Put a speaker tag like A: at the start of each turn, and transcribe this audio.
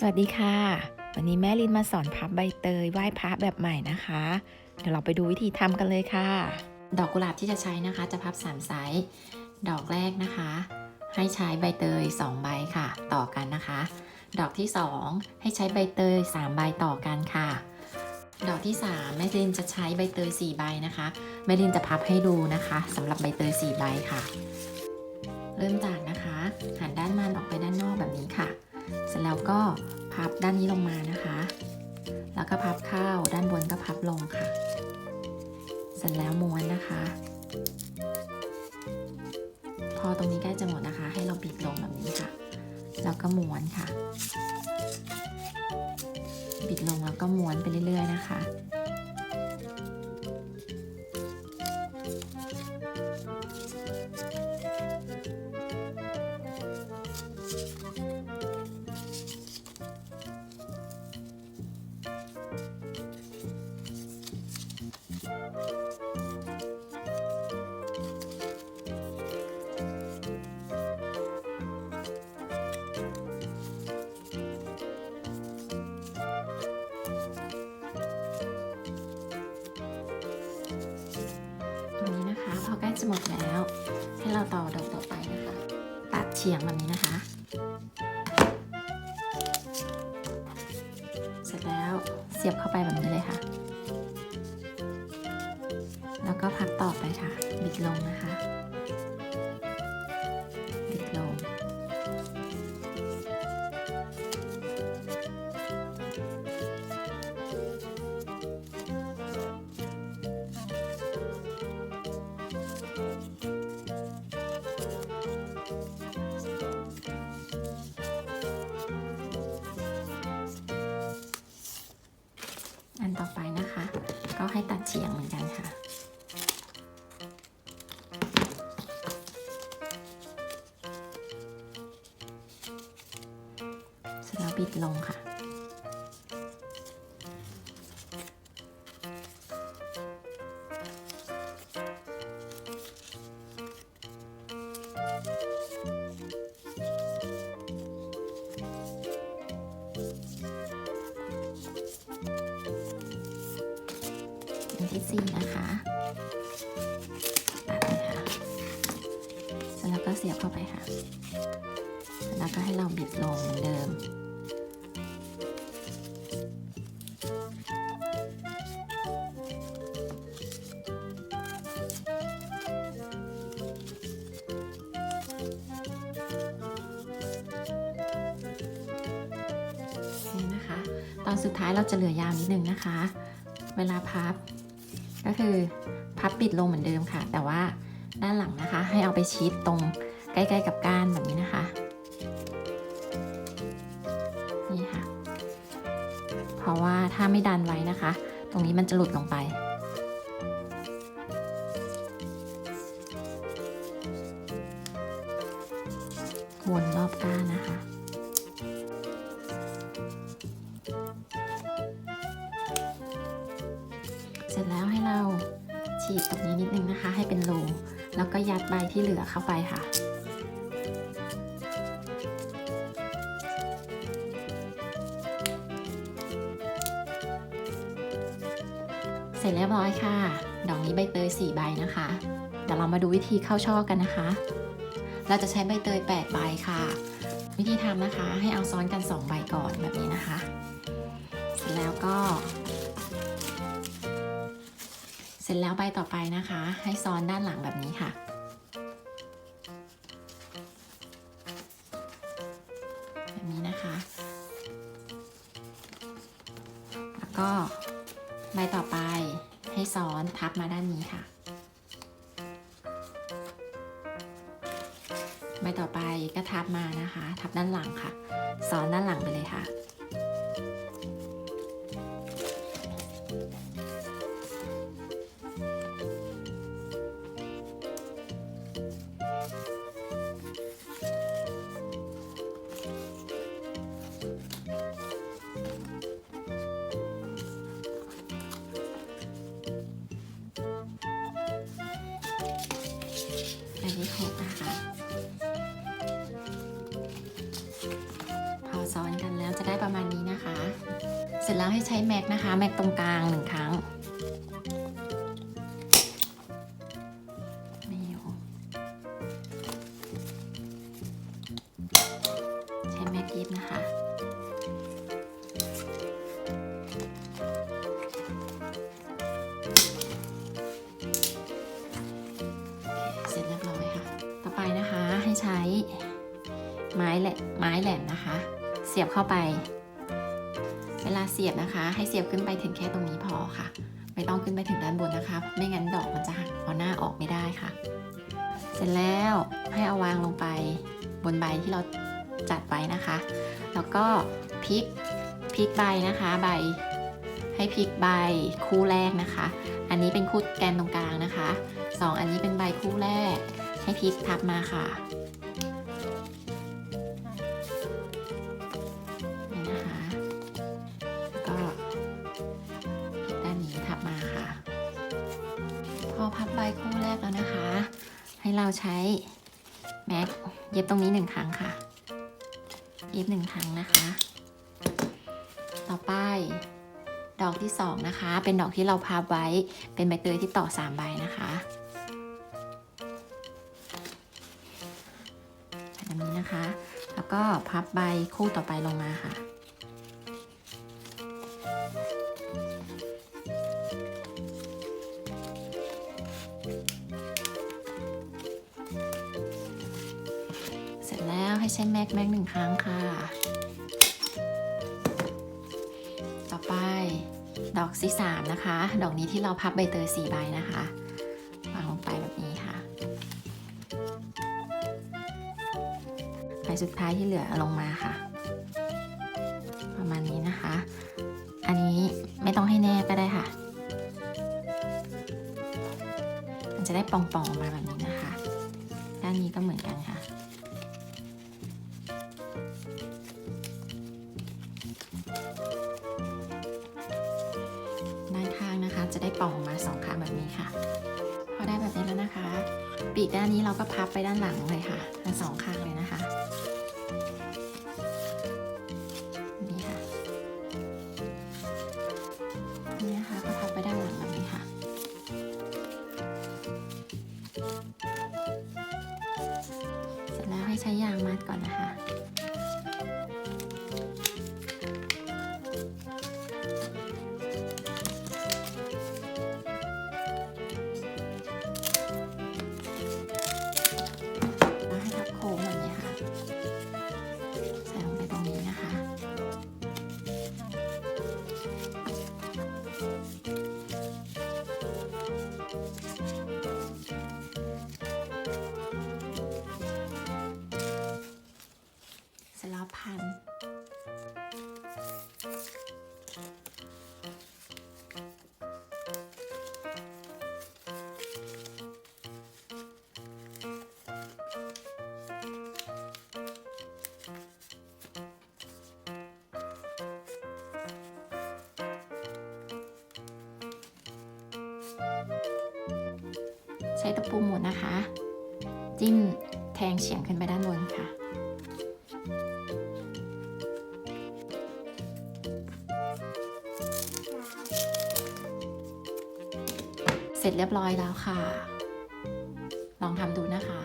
A: สวัสดีค่ะ วันนี้แม่ลินมาสอนพับใบเตยไหว้พระแบบใหม่นะคะ เดี๋ยวเราไปดูวิธีทำกันเลยค่ะ ดอกกุหลาบที่จะใช้นะคะ จะพับ3ไซส์ดอกแรกนะคะ ให้ใช้ใบเตย 2 ใบค่ะ ต่อกันนะคะ ดอกที่ 2 ให้ใช้ใบเตย 3 ใบต่อกันค่ะ ดอกที่ 3 แม่ลินจะใช้ใบเตย 4 ใบนะคะ แม่ลินจะพับให้ดูนะคะสำหรับใบเตย 4 ใบค่ะ เริ่มจากนะคะ หันด้านมันออกไปด้านนอกแบบนี้ค่ะ เสร็จแล้วก็พับด้านนี้ลงมานะคะ แล้วก็พับเข้าด้านบนก็พับลงค่ะ เสร็จแล้วม้วนนะคะ พอตรงนี้ใกล้จะหมดนะคะ ให้เราบิดลงแบบนี้ค่ะ แล้วก็ม้วนค่ะ บิดลงแล้วก็ม้วนไปเรื่อย ๆ นะคะ จะหมดแล้ว ให้เราต่อดอกต่อไปนะคะ ตัดเฉียงแบบนี้นะคะ เสร็จแล้วเสียบเข้าไปแบบนี้เลยค่ะ แล้วก็พักต่อไปค่ะ บิดลงนะคะ เฉียงเหมือนกันค่ะ เสร็จแล้วบิดลงค่ะ ที่สี่นะคะตัดเลยค่ะเสร็จแล้วก็เสียบเข้าไปค่ะ แล้วก็ให้เราบิดลงเหมือนเดิมนี่นะคะตอนสุดท้ายเราจะเหลือยาวนิดนึงนะคะ เวลาพับ ก็คือพับปิดลงเหมือนเดิมค่ะ แต่ว่าด้านหลังนะคะ ให้เอาไปชิดตรงใกล้ๆกับก้านแบบนี้นะคะ นี่ค่ะ เพราะว่าถ้าไม่ดันไว้นะคะ ตรงนี้มันจะหลุดลงไปวนรอบก้านนะคะ แล้วก็ยัดใบที่เหลือเข้าไปค่ะ เสร็จเรียบร้อยค่ะ ดอกนี้ใบเตย4ใบนะคะ เดี๋ยวเรามาดูวิธีเข้าช่อกันนะคะ เราจะใช้ใบเตย8ใบค่ะ วิธีทำนะคะ ให้เอาซ้อนกัน 2 ใบก่อนแบบนี้นะคะ เสร็จแล้วก็ เสร็จแล้วใบต่อไปนะคะ ให้ซ้อนด้านหลังแบบนี้ค่ะ แบบนี้นะคะ แล้วก็ใบต่อไปให้ซ้อนทับมาด้านนี้ค่ะ ใบต่อไปก็ทับมานะคะ ทับด้านหลังค่ะ ซ้อนด้านหลังไปเลยค่ะ จแล้วให้ใช้แม็กนะคะ แม็กตรงกลางหนึ่งครั้งไม่อยู่ใช้แม็กยิบนะคะเสร็จเรียบร้อยค่ะ ต่อไปนะคะให้ใช้ไม้แหลมไม้แหลมนะคะ เสียบเข้าไป เวลาเสียบนะคะ ให้เสียบขึ้นไปถึงแค่ตรงนี้พอค่ะ ไม่ต้องขึ้นไปถึงด้านบนนะคะ ไม่งั้นดอกมันจะหักเอาหน้าออกไม่ได้ค่ะ เสร็จแล้วให้เอาวางลงไปบนใบที่เราจัดไว้นะคะ แล้วก็พลิกพลิกใบนะคะใบ ให้พลิกใบคู่แรกนะคะ อันนี้เป็นคู่แกนตรงกลางนะคะสองอันนี้เป็นใบคู่แรก ให้พลิกทับมาค่ะ ให้เราใช้แม็กเย็บตรงนี้หนึ่งครั้งค่ะ เย็บหนึ่งครั้งนะคะ ต่อไปดอกที่สองนะคะ เป็นดอกที่เราพับไว้ เป็นใบเตยที่ต่อสามใบนะคะแบบนี้นะคะ แล้วก็พับใบคู่ต่อไปลงมาค่ะ ให้ใช้แม็กแม็กหนึ่งครั้งค่ะ ต่อไปดอกที่สามนะคะ ดอกนี้ที่เราพับใบเตยสี่ใบนะคะวางลงไปแบบนี้ค่ะใบสุดท้ายที่เหลือลงมาค่ะ ประมาณนี้นะคะ อันนี้ไม่ต้องให้แนบก็ได้ค่ะ มันจะได้ป่องๆออกมาแบบนี้นะคะ จะได้ปองออกมาสองข้างแบบนี้ค่ะ พอได้แบบนี้แล้วนะคะ ปีกด้านนี้เราก็พับไปด้านหลังเลยค่ะทั้งสองข้างเลยนะคะนี่ค่ะนี่นะคะก็พับไปด้านหลังแบบนี้ค่ะ เสร็จแล้วให้ใช้ยางมัดก่อนนะคะ ช้ตะปูหมุนนะคะ จิ้มแทงเฉียงขึ้นไปด้านบนค่ะ เสร็จเรียบร้อยแล้วค่ะ ลองทำดูนะคะ